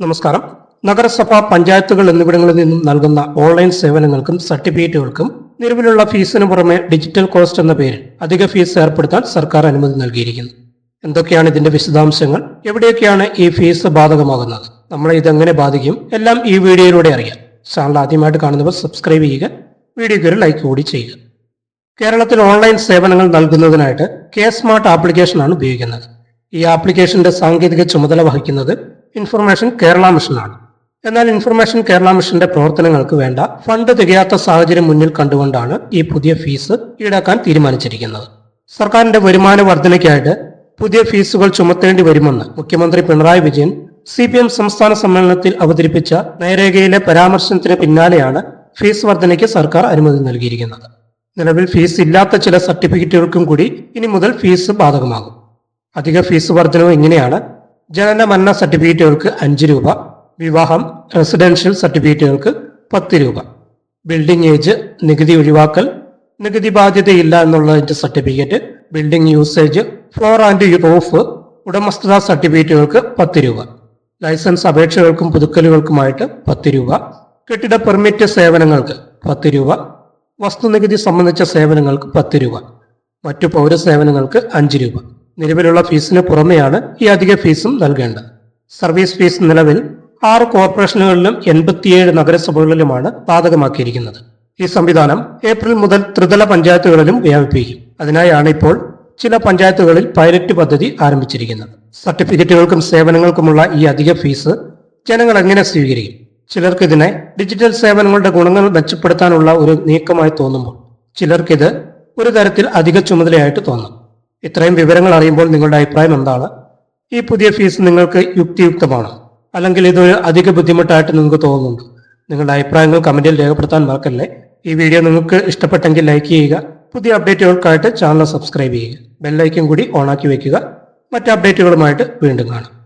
നമസ്കാരം. നഗരസഭ പഞ്ചായത്തുകൾ എന്നിവിടങ്ങളിൽ നിന്നും നൽകുന്ന ഓൺലൈൻ സേവനങ്ങൾക്കും സർട്ടിഫിക്കറ്റുകൾക്കും നിലവിലുള്ള ഫീസിന് പുറമെ ഡിജിറ്റൽ കോസ്റ്റ് എന്ന പേരിൽ അധിക ഫീസ് ഏർപ്പെടുത്താൻ സർക്കാർ അനുമതി നൽകിയിരിക്കുന്നു. എന്തൊക്കെയാണ് ഇതിന്റെ വിശദാംശങ്ങൾ? എവിടെയൊക്കെയാണ് ഈ ഫീസ് ബാധകമാകുന്നത്? നമ്മളെ ഇതെങ്ങനെ ബാധിക്കും? എല്ലാം ഈ വീഡിയോയിലൂടെ അറിയാം. ചാനൽ ആദ്യമായിട്ട് കാണുന്നവർ സബ്സ്ക്രൈബ് ചെയ്യുക വീഡിയോയ്ക്ക് ഒരു ലൈക്ക് കൂടി ചെയ്യുക. കേരളത്തിൽ ഓൺലൈൻ സേവനങ്ങൾ നൽകുന്നതിനായിട്ട് കെ സ്മാർട്ട് ആപ്ലിക്കേഷനാണ് ഉപയോഗിക്കുന്നത്. ഈ ആപ്ലിക്കേഷന്റെ സാങ്കേതിക ചുമതല വഹിക്കുന്നത് ഇൻഫർമേഷൻ കേരള മിഷനാണ് എന്നാൽ ഇൻഫർമേഷൻ കേരള മിഷന്റെ പ്രവർത്തനങ്ങൾക്ക് വേണ്ട ഫണ്ട് തികയാത്ത സാഹചര്യം മുന്നിൽ കണ്ടുകൊണ്ടാണ് ഈ പുതിയ ഫീസ് ഈടാക്കാൻ തീരുമാനിച്ചിരിക്കുന്നത്. സർക്കാരിന്റെ വരുമാന വർധനയ്ക്കായിട്ട് പുതിയ ഫീസുകൾ ചുമത്തേണ്ടി വരുമെന്ന് മുഖ്യമന്ത്രി Pinarayi Vijayan C P M സംസ്ഥാന സമ്മേളനത്തിൽ അവതരിപ്പിച്ച നയരേഖയിലെ പരാമർശനത്തിന് പിന്നാലെയാണ് ഫീസ് വർധനയ്ക്ക് സർക്കാർ അനുമതി നൽകിയിരിക്കുന്നത്. നിലവിൽ ഫീസ് ഇല്ലാത്ത ചില സർട്ടിഫിക്കറ്റുകൾക്കും കൂടി ഇനി മുതൽ ഫീസ് ബാധകമാകും. അധിക ഫീസ് വർധനവ് ഇങ്ങനെയാണ്. ജനന മരണ സർട്ടിഫിക്കറ്റുകൾക്ക് അഞ്ച് രൂപ വിവാഹം റെസിഡൻഷ്യൽ സർട്ടിഫിക്കറ്റുകൾക്ക് പത്ത് രൂപ. ബിൽഡിംഗ് ഏജ് നികുതി ഒഴിവാക്കൽ നികുതി ബാധ്യതയില്ല എന്നുള്ളതിന്റെ certificate building usage floor and roof ഉടമസ്ഥത സർട്ടിഫിക്കറ്റുകൾക്ക് പത്ത് രൂപ. ലൈസൻസ് അപേക്ഷകൾക്കും പുതുക്കലുകൾക്കുമായിട്ട് പത്ത് രൂപ. കെട്ടിട പെർമിറ്റ് സേവനങ്ങൾക്ക് പത്ത് രൂപ. വസ്തുനികുതി സംബന്ധിച്ച സേവനങ്ങൾക്ക് പത്ത് രൂപ. മറ്റു പൗരസേവനങ്ങൾക്ക് അഞ്ച് രൂപ. നിലവിലുള്ള ഫീസിന് പുറമെയാണ് ഈ അധിക ഫീസും നൽകേണ്ടത്. സർവീസ് ഫീസ് നിലവിൽ ആറ് കോർപ്പറേഷനുകളിലും എൺപത്തിയേഴ് നഗരസഭകളിലുമാണ് ബാധകമാക്കിയിരിക്കുന്നത്. ഈ സംവിധാനം ഏപ്രിൽ മുതൽ ത്രിതല പഞ്ചായത്തുകളിലും വ്യാപിപ്പിക്കും. അതിനായാണ് ഇപ്പോൾ ചില പഞ്ചായത്തുകളിൽ പൈലറ്റ് പദ്ധതി ആരംഭിച്ചിരിക്കുന്നത്. സർട്ടിഫിക്കറ്റുകൾക്കും സേവനങ്ങൾക്കുമുള്ള ഈ അധിക ഫീസ് ജനങ്ങൾ എങ്ങനെ സ്വീകരിക്കും? ചിലർക്ക് ഇതിനെ ഡിജിറ്റൽ സേവനങ്ങളുടെ ഗുണങ്ങൾ മെച്ചപ്പെടുത്താനുള്ള ഒരു നീക്കമായി തോന്നുമ്പോൾ ചിലർക്കിത് ഒരു തരത്തിൽ അധിക ചുമതലയായിട്ട് തോന്നും. ഇത്രയും വിവരങ്ങൾ അറിയുമ്പോൾ നിങ്ങളുടെ അഭിപ്രായം എന്താണ്? ഈ പുതിയ ഫീസ് നിങ്ങൾക്ക് യുക്തിയുക്തമാണ്. അല്ലെങ്കിൽ ഇതൊരു അധിക ബുദ്ധിമുട്ടായിട്ട് നിങ്ങൾക്ക് തോന്നുന്നുണ്ട്. നിങ്ങളുടെ അഭിപ്രായങ്ങൾ കമന്റിൽ രേഖപ്പെടുത്താൻ മറക്കല്ലേ. ഈ വീഡിയോ നിങ്ങൾക്ക് ഇഷ്ടപ്പെട്ടെങ്കിൽ ലൈക്ക് ചെയ്യുക. പുതിയ അപ്ഡേറ്റുകൾക്കായിട്ട് ചാനൽ സബ്സ്ക്രൈബ് ചെയ്യുക. ബെല്ലൈക്കും കൂടി ഓണാക്കി വയ്ക്കുക മറ്റ് അപ്ഡേറ്റുകളുമായിട്ട് വീണ്ടും കാണാം.